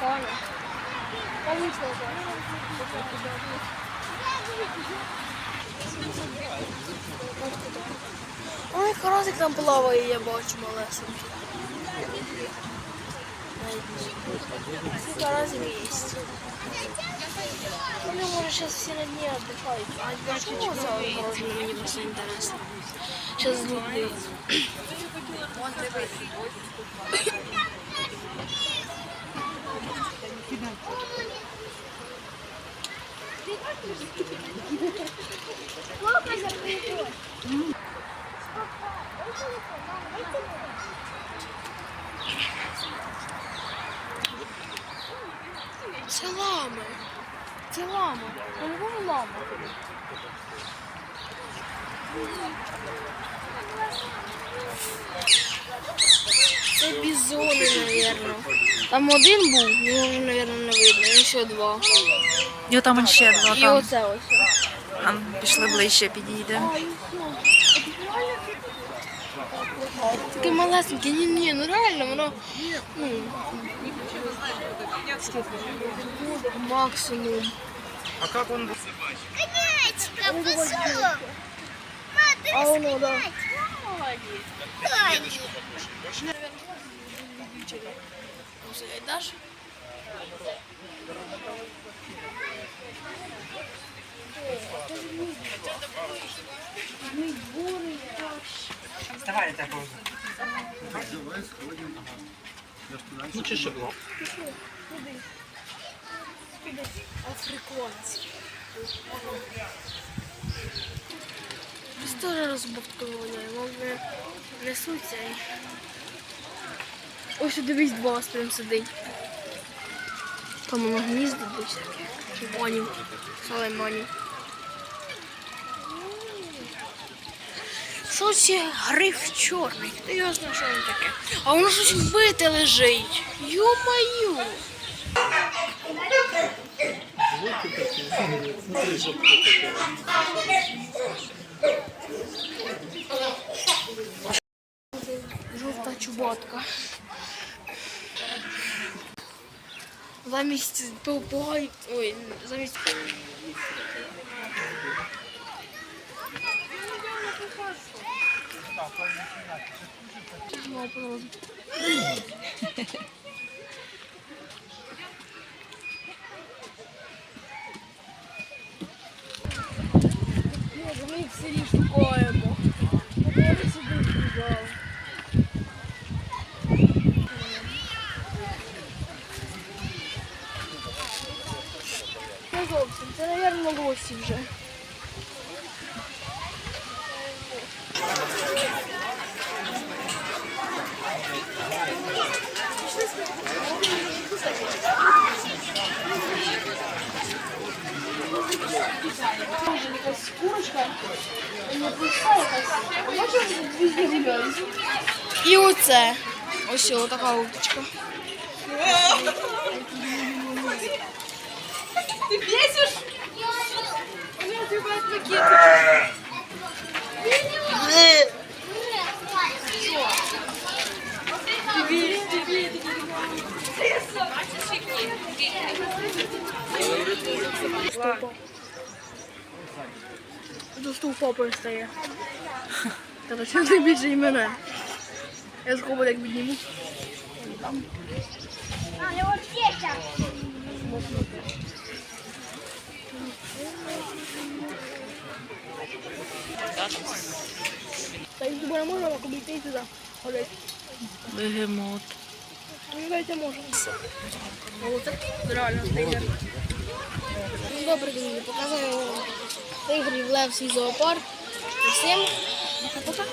Таня. Получилось. Ой, коротик там плаває, я бачу малесенький. Сколько раз есть? Ну, может, сейчас все на дне отдыхают. А почему завтра можно? Мне просто интересно. Сейчас дни. Зараз злюблю. Це лами. Це лама. По-любому лама. Це бізони, мабуть. Там один був, його вже, мабуть, не видно. І ще два. І там ще два І там. оце ось. А, пішли ближче, підійдемо. Таке малесеньке, ні, ні, ну реально, воно. Ну, скільки? Максимум. А як він Конячка, пошел. Ма, ты А воно, да. все гайдаш. Вставай, это позже. Ну, чи ще було? Тоже Біз теж розбовтували, вони несуться. Ось дивись, два прям сидить. Там воно гнізда де всяке. Чубанів, салайманів. Що це гриф чорний? Хто його знає, що він таке? А воно щось вбите лежить. Ю-маю! Жовта чубатка. Замість попугай... Ой, замість... Ну, пожалуйста. Боже, зовсім, це, мабуть, гості вже. Може, якась курочка, не пуста якась. Бачиш, дві гуляють. І оце. Ось о, така уточка. Ты бесишь? У меня любят пакеты. Тебе, тебе, Стовпа. До стовпа пристає. Та це не більше і мене. Я схову як підніму. А, я вот здесь. Та якщо не можна, так обійти і туди. Ходить. Бегемот. Мені здається, можна. О, це реально тигр. Ну, Добре, друзі, показую вам тигрів, лев, свій зоопарк. Всім пока-пока.